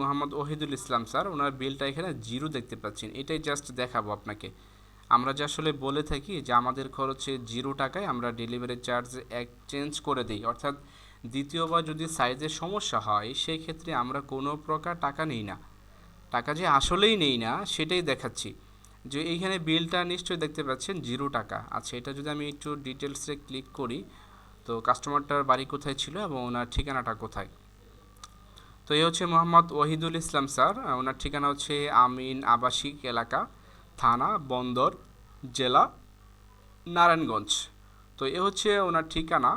Mohammad Ohidul Islam sir, ওনার বিলটা এখানে জিরো দেখতে পাচ্ছেন। এটাই জাস্ট দেখাবো আপনাকে। আমরা যে আসলে বলে থাকি যে আমাদের খরচে জিরো টাকায় আমরা ডেলিভারি চার্জ এক্সচেঞ্জ করে দিই। অর্থাৎ দ্বিতীয়বার যদি সাইজের সমস্যা হয় সেই ক্ষেত্রে আমরা কোনো প্রকার টাকা নিই না। টাকা যে আসলেই নেই না, সেটাই দেখাচ্ছি। যে এইখানে বিলটা নিশ্চয়ই দেখতে পাচ্ছেন জিরো টাকা। আচ্ছা এটা যদি আমি একটু ডিটেলসে ক্লিক করি, তো কাস্টমারটার বাড়ি কোথায় ছিল এবং ওনার ঠিকানাটা কোথায়? তো এই হচ্ছে মোহাম্মদ ওহিদুল ইসলাম স্যার। ওনার ঠিকানা হচ্ছে আমিন আবাসিক এলাকা, থানা, বন্দর, জেলা, নারায়ণগঞ্জ। তো এ হচ্ছে ওনার ঠিকানা।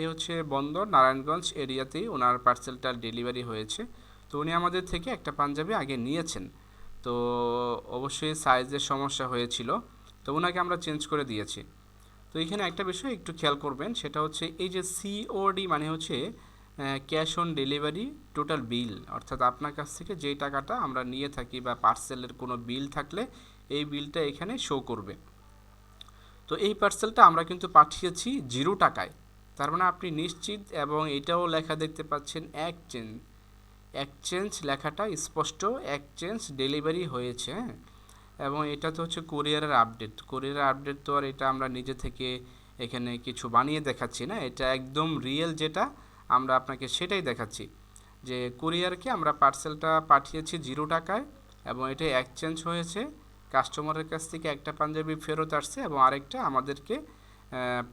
এ হচ্ছে বন্দর, নারায়ণগঞ্জ এরিয়াতেই ওনার পার্সেলটার ডেলিভারি হয়েছে। তো উনি আমাদের থেকে একটা পাঞ্জাবি আগে নিয়েছেন। তো অবশ্যই সাইজের সমস্যা হয়েছিল, তো ওনাকে আমরা চেঞ্জ করে দিয়েছি। তো এখানে একটা বিষয় একটু খেয়াল করবেন, সেটা হচ্ছে এই যে সিওডি মানে হচ্ছে cash on delivery total bill অর্থাৎ আপনার কাছ থেকে যেই টাকাটা আমরা নিয়ে থাকি বা পার্সেলের কোনো বিল থাকলে এই বিলটা এখানে শো করবে। তো এই পার্সেলটা আমরা কিন্তু পাঠিয়েছি জিরো টাকায়। তার মানে আপনি নিশ্চিত এবং এটাও লেখা দেখতে পাচ্ছেন এক্সচেঞ্জ এক্সচেঞ্জ লেখাটা স্পষ্ট এক্সচেঞ্জ ডেলিভারি হয়েছে হ্যাঁ? এবং এটা তো হচ্ছে কোরিয়ারের আপডেট কোরিয়ারের আপডেট তো আর এটা আমরা নিজে থেকে এখানে কিছু বানিয়ে দেখাচ্ছি না। এটা একদম রিয়েল যেটা আমরা আপনাকে সেটাই দেখাচ্ছি যে কুরিয়ারকে আমরা পার্সেলটা পাঠিয়েছি জিরো টাকায় এবং এটা এক্সচেঞ্জ হয়েছে। কাস্টমারের কাছ থেকে একটা পাঞ্জাবি ফেরত আসছে এবং আরেকটা আমাদেরকে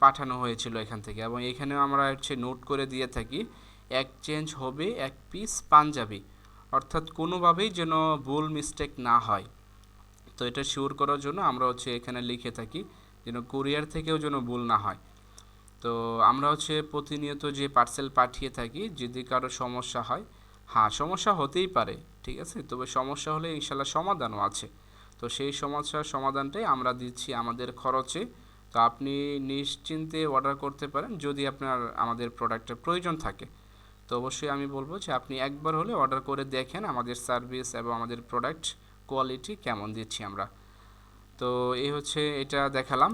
পাঠানো হয়েছিল এখান থেকে এবং এখানেও আমরা হচ্ছে নোট করে দিয়ে থাকি এক্সচেঞ্জ হবে এক পিস পাঞ্জাবি। অর্থাৎ কোনোভাবেই যেন ভুল মিস্টেক না হয়। তো এটা শিওর করার জন্য আমরা হচ্ছে এখানে লিখে থাকি যেন কুরিয়ার থেকেও যেন ভুল না হয়। তো আমরা হচ্ছে প্রতিনিয়ত যে পার্সেল পাঠিয়ে থাকি, যদি কারও সমস্যা হয় হ্যাঁ সমস্যা হতেই পারে, ঠিক আছে? তবে সমস্যা হলে ইনশাল্লাহ সমাধানও আছে। তো সেই সমস্যার সমাধানটাই আমরা দিচ্ছি আমাদের খরচে। তো আপনি নিশ্চিন্তে অর্ডার করতে পারেন যদি আপনার, আমাদের প্রোডাক্টের প্রয়োজন থাকে। তো অবশ্যই আমি বলব যে আপনি একবার হলে অর্ডার করে দেখেন আমাদের সার্ভিস এবং আমাদের প্রোডাক্ট কোয়ালিটি কেমন দিচ্ছি আমরা। তো এই হচ্ছে এটা দেখালাম।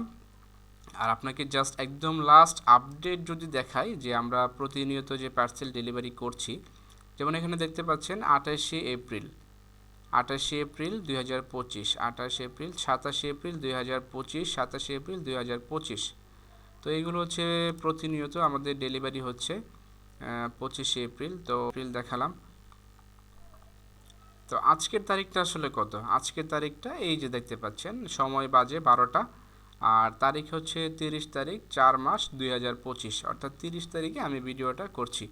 আর আপনাকে জাস্ট একদম লাস্ট আপডেট যদি দেখাই যে আমরা প্রতিনিয়ত যে পার্সেল ডেলিভারি করছি, যেমন এখানে দেখতে পাচ্ছেন আঠাশে এপ্রিল আঠাশে এপ্রিল দুই হাজার পঁচিশ, আঠাশে এপ্রিল সাতাশে এপ্রিল দুই হাজার পঁচিশ, সাতাশে এপ্রিল দুই হাজার পঁচিশ। তো এইগুলো হচ্ছে প্রতিনিয়ত আমাদের ডেলিভারি হচ্ছে পঁচিশে এপ্রিল, তো এপ্রিল দেখালাম। তো আজকের তারিখটা আসলে কত? আজকের তারিখটা এই যে দেখতে পাচ্ছেন, সময় বাজে বারোটা। আর তারিখ হচ্ছে তিরিশ তারিখ, চার মাস দুই হাজার পঁচিশ, অর্থাৎ তিরিশ তারিখে আমি ভিডিওটা করছি।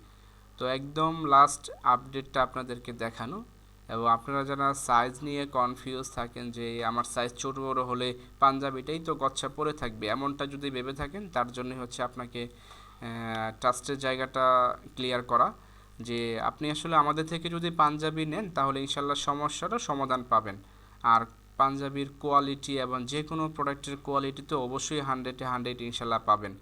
তো একদম লাস্ট আপডেটটা আপনাদেরকে দেখানো। এবং আপনারা যারা সাইজ নিয়ে কনফিউজ থাকেন যে আমার সাইজ ছোট বড় হলে পাঞ্জাবিটাই তো গচ্ছা পরে থাকবে, এমনটা যদি ভেবে থাকেন, তার জন্য হচ্ছে আপনাকে ট্রাস্টের জায়গাটা ক্লিয়ার করা যে আপনি আসলে আমাদের থেকে যদি পাঞ্জাবি নেন, তাহলে ইনশাল্লাহ সমস্যারও সমাধান পাবেন। আর পাঞ্জাবির কোয়ালিটি এবং যে কোনো প্রোডাক্টের কোয়ালিটি তো অবশ্যই হান্ড্রেডে হান্ড্রেড ইনশাল্লাহ পাবেন।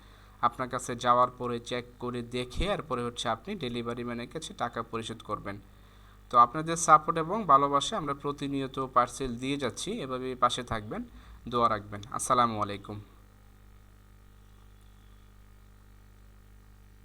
আপনার কাছে যাওয়ার পরে চেক করে দেখে আর পরে হচ্ছে আপনি ডেলিভারি ম্যানের কাছে টাকা পরিশোধ করবেন। তো আপনাদের সাপোর্ট এবং ভালোবাসা আমরা প্রতিনিয়ত পার্সেল দিয়ে যাচ্ছি। এভাবে পাশে থাকবেন, দোয়া রাখবেন। আসসালামু আলাইকুম।